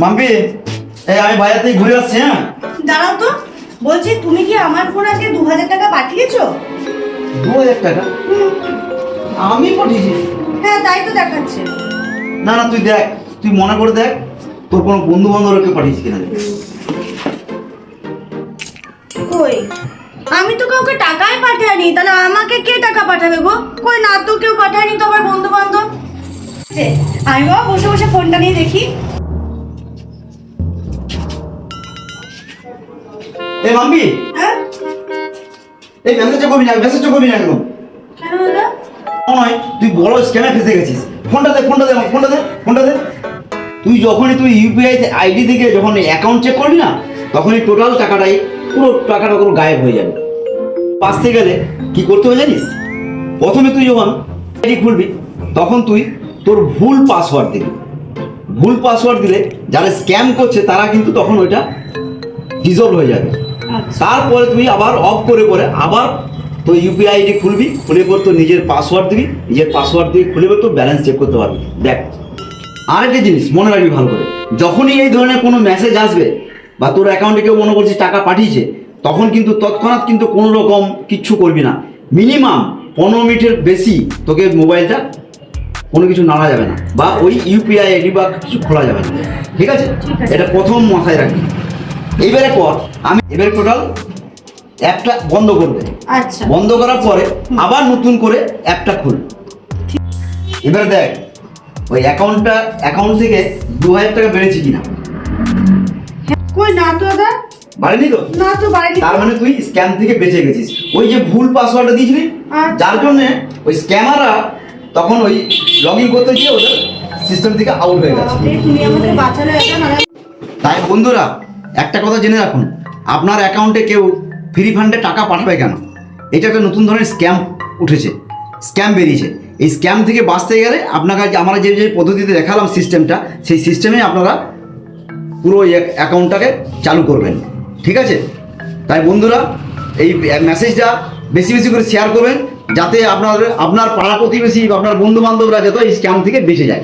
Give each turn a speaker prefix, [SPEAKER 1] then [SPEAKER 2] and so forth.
[SPEAKER 1] মাম্পি এই আমি বাজার থেকে ঘুরে আসছি হ্যাঁ?
[SPEAKER 2] দাঁড়াও তো। বলছি তুমি কি আমার ফোন আজকে দু হাজার টাকা পাঠিয়েছো?
[SPEAKER 1] দু হাজার টাকা আমি পাঠিয়েছি।
[SPEAKER 2] হ্যাঁ তাই তো দেখাচ্ছে।
[SPEAKER 1] না না তুই দেখ তুই মনে করে দেখ তোর কোনো বন্ধু বান্ধবকে পাঠিয়েছি কিনা
[SPEAKER 2] কই? আমি তো কাউকে টাকাই পাঠাইনি তাহলে আমাকে কে টাকা পাঠাবে গো? কই না তো কেউ পাঠায়নি তো আমার বন্ধু বান্ধব আমি বাবা বসে বসে ফোনটা নিয়ে দেখি।
[SPEAKER 1] এই মাম্পি
[SPEAKER 2] হ্যাঁ?
[SPEAKER 1] এই মেসেজ করবি না মেসেজ করবি না একদম
[SPEAKER 2] কেন দাদা?
[SPEAKER 1] নয় তুই বড় স্ক্যামে ফেসে গেছিস। ফোনটা দে ফোনটা দে ফোনটা দে ফোনটা দে। তুই যখনই তুই ইউপিআই আইডি থেকে যখন অ্যাকাউন্ট চেক করবি না তখনই টোটাল টাকাটাই পুরো টাকাটা পুরো গায়েব হয়ে যাবে। পাশতে গেলে কি করতে হবে জানিস? প্রথমে তুই যখন আইডি খুলবি তখন তুই তোর ভুল পাসওয়ার্ড দিবি। ভুল পাসওয়ার্ড দিলে যারা স্ক্যাম করছে তারা কিন্তু তখন ওইটা ডিজলভ হয়ে যাবে। তারপরে তুই আবার অফ করে করে আবার তো ইউপিআই আইডি খুলবি খুলে পর তোর নিজের পাসওয়ার্ড দিবি নিজের পাসওয়ার্ড দিয়ে খুলে পর তোর ব্যালেন্স চেক করতে পারবি। দেখ আরেকটা জিনিস মনে রাখবি ভালো করে। যখনই এই ধরনের কোনো মেসেজ আসবে বা তোর অ্যাকাউন্টে কেউ মনে করছিস টাকা পাঠিয়েছে তখন কিন্তু তৎক্ষণাৎ কিন্তু কোনো রকম কিচ্ছু করবি না। মিনিমাম পনেরো মিনিটের বেশি তোকে মোবাইলটা কোনো কিছু নাড়া যাবে না। বা ওই ইউপিআই আইডি বা কিছু খোলা যাবে না। ঠিক আছে। এটা প্রথম মাথায় রাখবি। এইবারে পর আমি এবারে টোটাল অ্যাপটা বন্ধ করবে।
[SPEAKER 2] আচ্ছা।
[SPEAKER 1] বন্ধ করার পরে আবার নতুন করে অ্যাপটা খুল। এবারে দেখ ওই অ্যাকাউন্টটা অ্যাকাউন্ট থেকে দু হাজার টাকা বেড়েছে কিনা?
[SPEAKER 2] কই না তো দাদা
[SPEAKER 1] বাড়েনি তো?
[SPEAKER 2] না তো বাড়িতে
[SPEAKER 1] তার মানে তুই স্ক্যাম থেকে বেঁচে গেছিস। ওই যে ভুল পাসওয়ার্ডটা দিয়েছিলি
[SPEAKER 2] আচ্ছা।
[SPEAKER 1] যার জন্য ওই স্ক্যামাররা তখন ওই লগ ইন করতে গিয়ে ওদের সিস্টেম থেকে আউট হয়ে গেছে।
[SPEAKER 2] তুমি বাঁচালে
[SPEAKER 1] তাই বন্ধুরা একটা কথা জেনে রাখুন, আপনার অ্যাকাউন্টে কেউ ফ্রি ফান্ডে টাকা পাঠাবে কেন? এটা একটা নতুন ধরনের স্ক্যাম উঠেছে স্ক্যাম বেরিয়েছে। এই স্ক্যাম থেকে বাঁচতে গেলে আপনাকে আমরা যে যে পদ্ধতিতে দেখালাম সিস্টেমটা সেই সিস্টেমে আপনারা পুরো অ্যাকাউন্টটাকে চালু করবেন। ঠিক আছে? তাই বন্ধুরা, এই মেসেজটা বেশি বেশি করে শেয়ার করবেন, যাতে আপনার আপনার পাড়া প্রতিবেশী বা আপনার বন্ধু বান্ধবরা যাতে এই স্ক্যাম থেকে বেঁচে যায়।